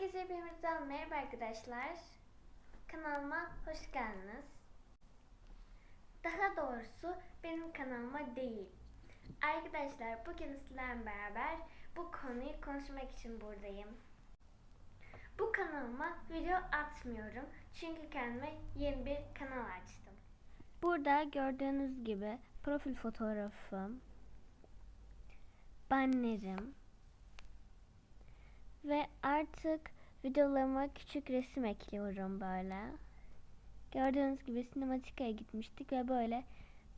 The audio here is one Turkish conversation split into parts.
Herkese hepinizden merhaba arkadaşlar. Kanalıma hoş geldiniz. Daha doğrusu benim kanalıma değil. Arkadaşlar bugün sizlerle beraber bu konuyu konuşmak için buradayım. Bu kanalıma video atmıyorum çünkü kendime yeni bir kanal açtım. Burada gördüğünüz gibi profil fotoğrafım, bannerim, ve artık videolarıma küçük resim ekliyorum böyle. Gördüğünüz gibi sinematikaya gitmiştik ve böyle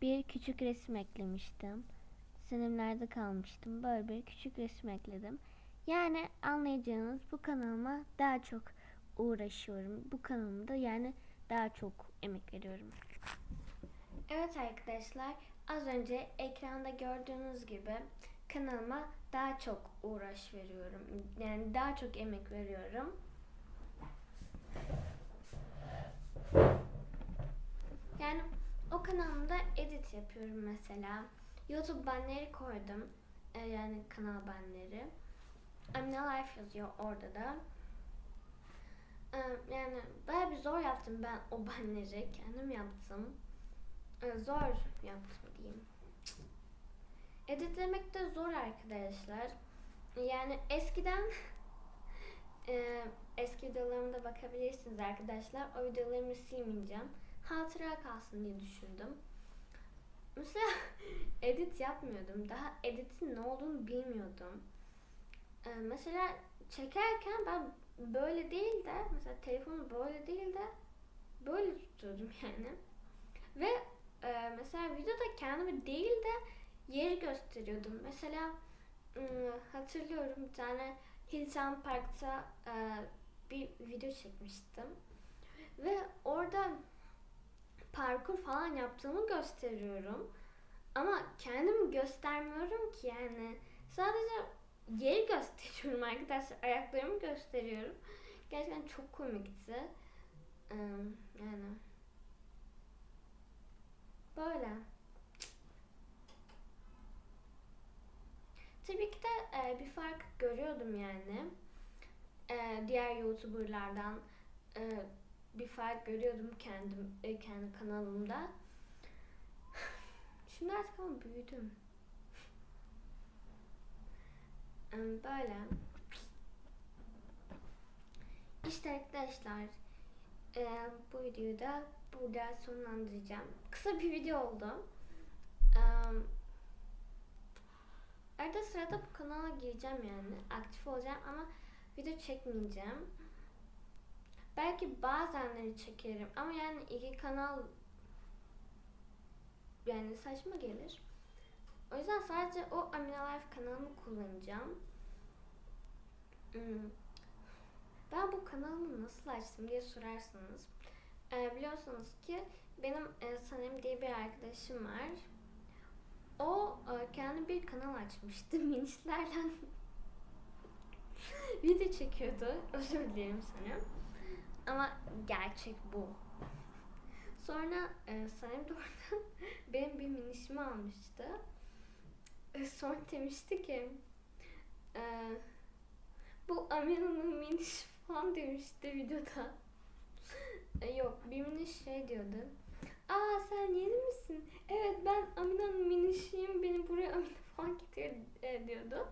bir küçük resim eklemiştim. Senemlerde kalmıştım. Böyle bir küçük resim ekledim. Yani anlayacağınız bu kanalıma daha çok uğraşıyorum. Bu kanalımda yani daha çok emek veriyorum. Evet arkadaşlar az önce ekranda gördüğünüz gibi kanalıma daha çok uğraş veriyorum. Yani daha çok emek veriyorum. Yani o kanalımda edit yapıyorum mesela. YouTube bannerleri koydum. Ee, yani kanal bannerleri. Amina Life yazıyor orada da. Ee, yani bayağı bir zor yaptım ben o banneri. Kendim yaptım. Ee, zor yaptım diyeyim. Editlemek de zor arkadaşlar. Yani eskiden e, eski videolarımda bakabilirsiniz arkadaşlar. O videolarımı silmeyeceğim. Hatıra kalsın diye düşündüm. Mesela edit yapmıyordum. Daha editin ne olduğunu bilmiyordum. E, mesela çekerken ben böyle değil de mesela telefonu böyle değil de böyle tutuyordum yani. Ve e, mesela videoda kendimi değil de yeri gösteriyordum. Mesela ıı, hatırlıyorum bir tane Hilltown Park'ta e, bir video çekmiştim. Ve orada parkur falan yaptığımı gösteriyorum. Ama kendimi göstermiyorum ki yani. Sadece yeri gösteriyorum arkadaşlar. Ayaklarımı gösteriyorum. Gerçekten çok komikti. Yani böyle. De e, bir fark görüyordum yani. E, diğer YouTuber'lardan e, bir fark görüyordum kendim e, kendi kanalımda. Şimdi artık ama büyüdüm. E, böyle. İşte arkadaşlar e, bu videoyu da burada sonlandıracağım. Kısa bir video oldu. E, Arada sırada bu kanala gireceğim yani. Aktif olacağım ama video çekmeyeceğim. Belki bazenleri çekerim ama yani iki kanal yani saçma gelir. O yüzden sadece o Amina Life kanalımı kullanacağım. Hmm. Ben bu kanalımı nasıl açtım diye sorarsanız e, biliyorsunuz ki benim e, Sanem diye bir arkadaşım var. O e, kendi bir kanal açmıştı. Minişlerden video çekiyordu. Özür dilerim sana. Ama gerçek bu. Sonra e, Sanem de oradan benim bir minişimi almıştı. E, sonra demişti ki e, bu Amina'nın miniş falan demişti videoda. E, yok bir miniş şey diyordu. Aa sen yeni misin? Evet ben Amina'nın minişiyim. Beni buraya Amina falan getiriyor e, diyordu.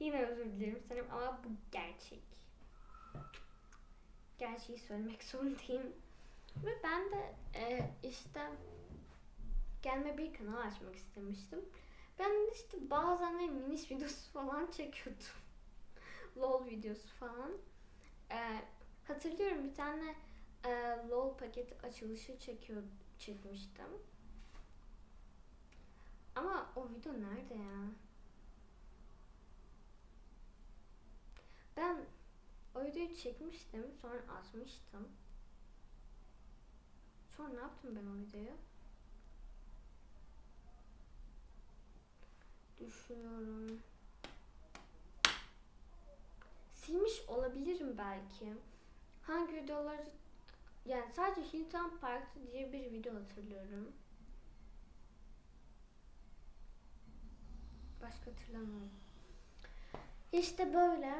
Yine özür dilerim sanırım ama bu gerçek. Gerçeği söylemek zorundayım. Ve ben de e, işte kendime bir kanal açmak istemiştim. Ben işte bazen de miniş videosu falan çekiyordum. LOL videosu falan. E, hatırlıyorum bir tane e, LOL paket açılışı çekiyor, çekmiştim. Ama o video nerede ya? Ben o videoyu çekmiştim, sonra atmıştım. Sonra ne yaptım ben o videoyu? Düşünüyorum. Silmiş olabilirim belki. Hangi videoları yani sadece Hilton Park'ta diye bir video hatırlıyorum. Başka hatırlamıyorum. İşte böyle.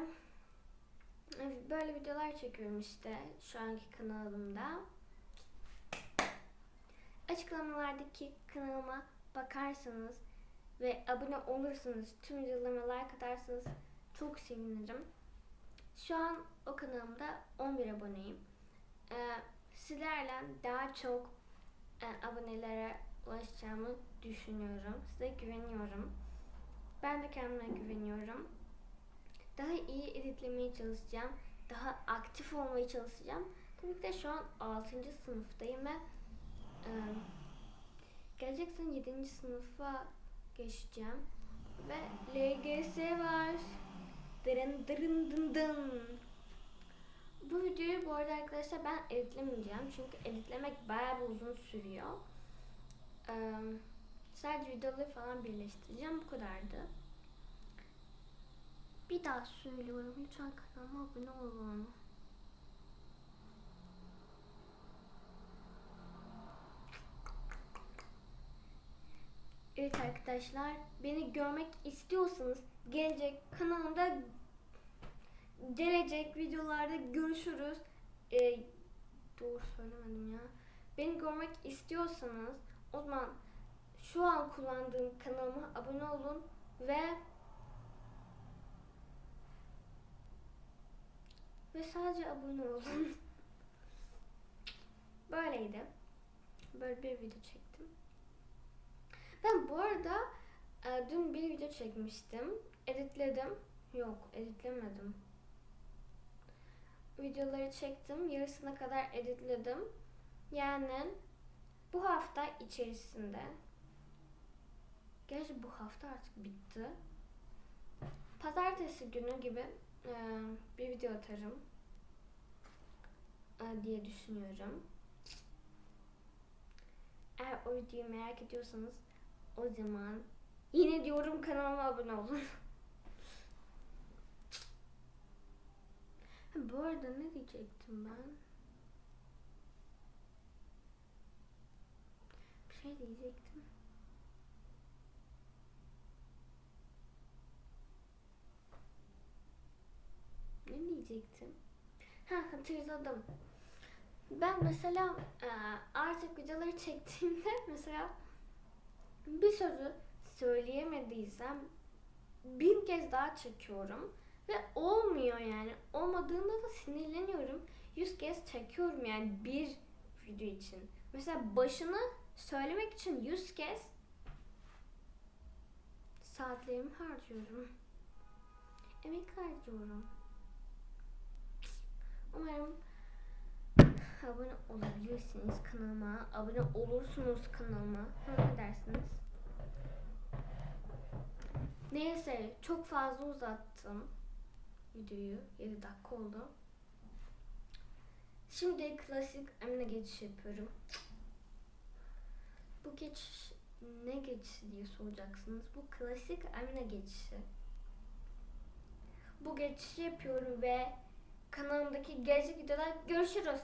böyle videolar çekiyorum işte şu anki kanalımda. Açıklamalardaki kanalıma bakarsanız ve abone olursanız, tüm videolarıma like atarsanız çok sevinirim. Şu an o kanalımda 11 aboneyim. Ee, sizlerle daha çok e, abonelere ulaşacağımı düşünüyorum. Size güveniyorum. Ben de kendime güveniyorum. Daha iyi editlemeye çalışacağım. Daha aktif olmaya çalışacağım. Tabii ki de şu an 6. sınıftayım ve e, gelecek sene 7. sınıfa geçeceğim. Ve LGS var. Dırın dırın dın dın. Bu videoyu bu arada arkadaşlar ben editlemeyeceğim. Çünkü editlemek bayağı bir uzun sürüyor. Ee, sadece videoları falan birleştireceğim. Bu kadardı. Bir daha söylüyorum. Lütfen kanalıma abone olun. Evet arkadaşlar, beni görmek istiyorsanız gelecek kanalımda gelecek videolarda görüşürüz. Ee, doğru söylemedim ya. Beni görmek istiyorsanız o zaman şu an kullandığım kanalıma abone olun ve ve sadece abone olun. Böyleydi. Böyle bir video çektim. Ben bu arada e, dün bir video çekmiştim. Editledim. Yok, editlemedim. Videoları çektim. Yarısına kadar editledim. Yani bu hafta içerisinde Gerçi bu hafta artık bitti. Pazartesi günü gibi e, bir video atarım e, diye düşünüyorum. Eğer o videoyu merak ediyorsanız o zaman yine diyorum kanalıma abone olun. Ha, bu arada ne diyecektim ben? Bir şey diyecektim. Ne diyecektim? Ha hatırladım. Ben mesela e, artık videoları çektiğimde mesela bir sözü söyleyemediysem bin kez daha çekiyorum ve olmuyor yani. Olmadığında da sinirleniyorum. Yüz kez çekiyorum yani bir video için. Mesela başını söylemek için yüz kez saatlerimi harcıyorum. Emek harcıyorum. Umarım abone olabilirsiniz kanalıma. Abone olursunuz kanalıma. Ne dersiniz? Neyse çok fazla uzattım videoyu. 7 dakika oldu. Şimdi klasik emine geçiş yapıyorum. Bu geçiş ne geçişi diye soracaksınız. Bu klasik emine geçişi. Bu geçişi yapıyorum ve kanalımdaki gelecek videoda görüşürüz.